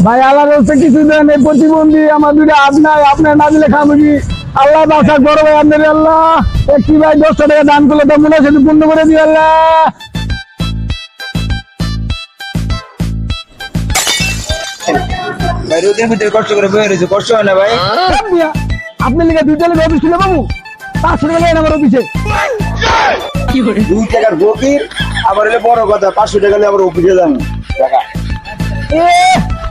ভাই আল্লাহ রস্তে কিছু দেন এই প্রতিবন্ধী আমার দুটো হাত নাই আপনার না দিলে খাব আল্লাহ বাসা করো ভাই আপনার আল্লাহ। একটি ভাই দশটা টাকা দান করলে তো মনে হয় পূর্ণ করে দিই আল্লাহ ভাই রোদের ভিতরে কষ্ট করে বয়ে রয়েছে কষ্ট হয় না ভাই? আপনি লিখে দুইটা লোক অফিস ছিল বাবু। পাঁচশো টাকা আমার অফিসে দুই টাকার ফকির আবার হলে বড় কথা পাঁচশো টাকা আবার অফিসে যাব টাকা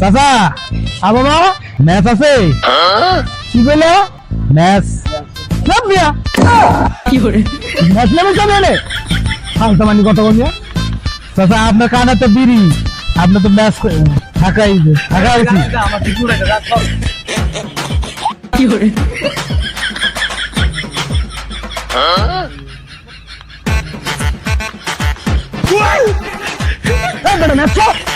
চাচা আ বাবা ম্যাচ আছে? কি বলে ম্যাচ সব দিয়া। ম্যাচ নেবে সব এনে ফালতু মানি কত বলিয়া চাচা আপনার কানে তো বিড়ি। আপনি তো ম্যাচ থাকাই থাকা উচিত এই বেটা ম্যাচ চল। ও ভাই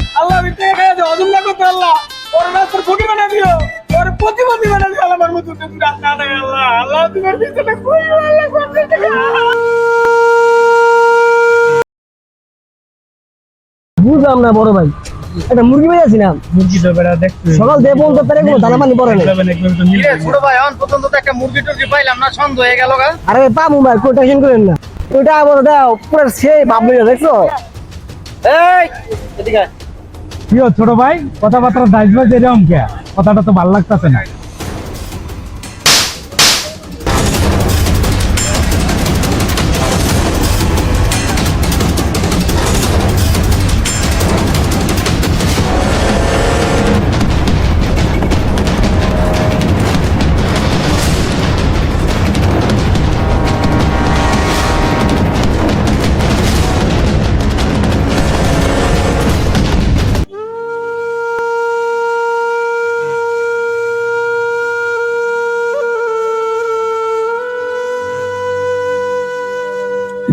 আল্লাহ খাই আছে হজম করতে আল্লাহ। ওর রাস্তার ফকির বানা দিও ওর প্রতিবন্ধী বানা দিও আল্লাহ আমার মতো তুমি রাস্তা আল্লাহ। আল্লাহ তুমি বিশ টাকা কইরো আল্লাহ বুঝলাম না বড় ভাই। এটা মুরগি ভাই আছি না? মুরগি তো বেটা দেখতে সকাল দিয়ে বলতে পারে কোনো দানা পানি পড়ে না ছোট ভাই অন পর্যন্ত তো একটা মুরগি টুরগি পাইলাম না সন্দেহ হয়ে গেল গা। আরে পাবো ভাই কোনো টেনশন করেন না। ওইটা আবার ওটা পুরো সেই লইয়া দেখছ? এই এদিকে হলো ছোট ভাই কথাবার্তা দাইজবা এরকম কে কথাটা তো ভালো লাগতেছে না।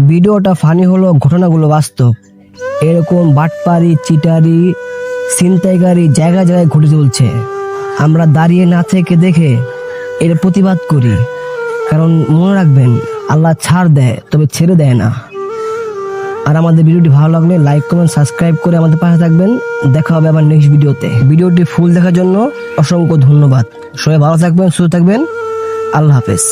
ভিডিওটা ফানি হলো ঘটনাগুলো বাস্তব। এরকম বাটপারি, চিটারি, ছিনতাইকারী জায়গায় জায়গায় ঘটে চলছে। আমরা দাঁড়িয়ে না থেকে দেখে এর প্রতিবাদ করি। কারণ মনে রাখবেন, আল্লাহ ছাড় দেয়, তবে ছেড়ে দেয় না। আর আমাদের ভিডিওটি ভালো লাগলে লাইক কমেন্ট সাবস্ক্রাইব করে আমাদের পাশে থাকবেন। দেখা হবে আবার নেক্সট ভিডিওতে। ভিডিওটি ফুল দেখার জন্য অসংখ্য ধন্যবাদ। সবাই ভালো থাকবেন, সুস্থ থাকবেন। আল্লাহ হাফেজ।